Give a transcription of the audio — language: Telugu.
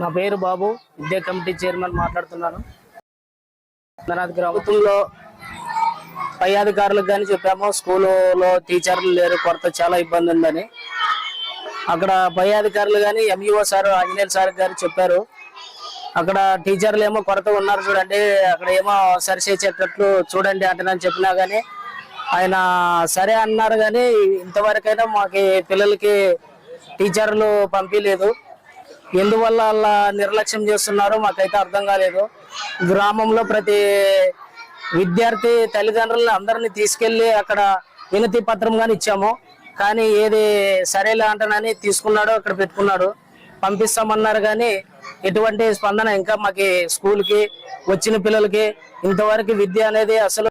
నా పేరు బాబు విద్యా కమిటీ చైర్మన్ మాట్లాడుతున్నాను. అమర్నాథ్ ప్రభుత్వంలో పై అధికారులకు కానీ చెప్పాము స్కూల్లో టీచర్లు లేరు కొరత చాలా ఇబ్బంది ఉందని. అక్కడ పై అధికారులు కానీ ఎంఈఓ సార్ ఆంజనేయులు సార్ గారు చెప్పారు. అక్కడ టీచర్లు ఏమో కొరత ఉన్నారు చూడండి. అక్కడ ఏమో సరిచేసేటట్లు చూడండి అంటున్నాను చెప్పినా కానీ ఆయన సరే అన్నారు కానీ ఇంతవరకైనా మాకు పిల్లలకి టీచర్లు పంపించలేదు ఎందువల్ల అలా నిర్లక్ష్యం చేస్తున్నారో మాకైతే అర్థం కాలేదు. గ్రామంలో ప్రతి విద్యార్థి తల్లిదండ్రులను అందరిని తీసుకెళ్ళి అక్కడ వినతి పత్రం కానీ ఇచ్చాము. కానీ ఏది సరేలే అంటనని తీసుకున్నాడు అక్కడ పెట్టుకున్నాడు. పంపిస్తామన్నారు కానీ ఎటువంటి స్పందన ఇంకా మాకి స్కూల్కి వచ్చిన పిల్లలకి ఇంతవరకు విద్య అనేది అసలు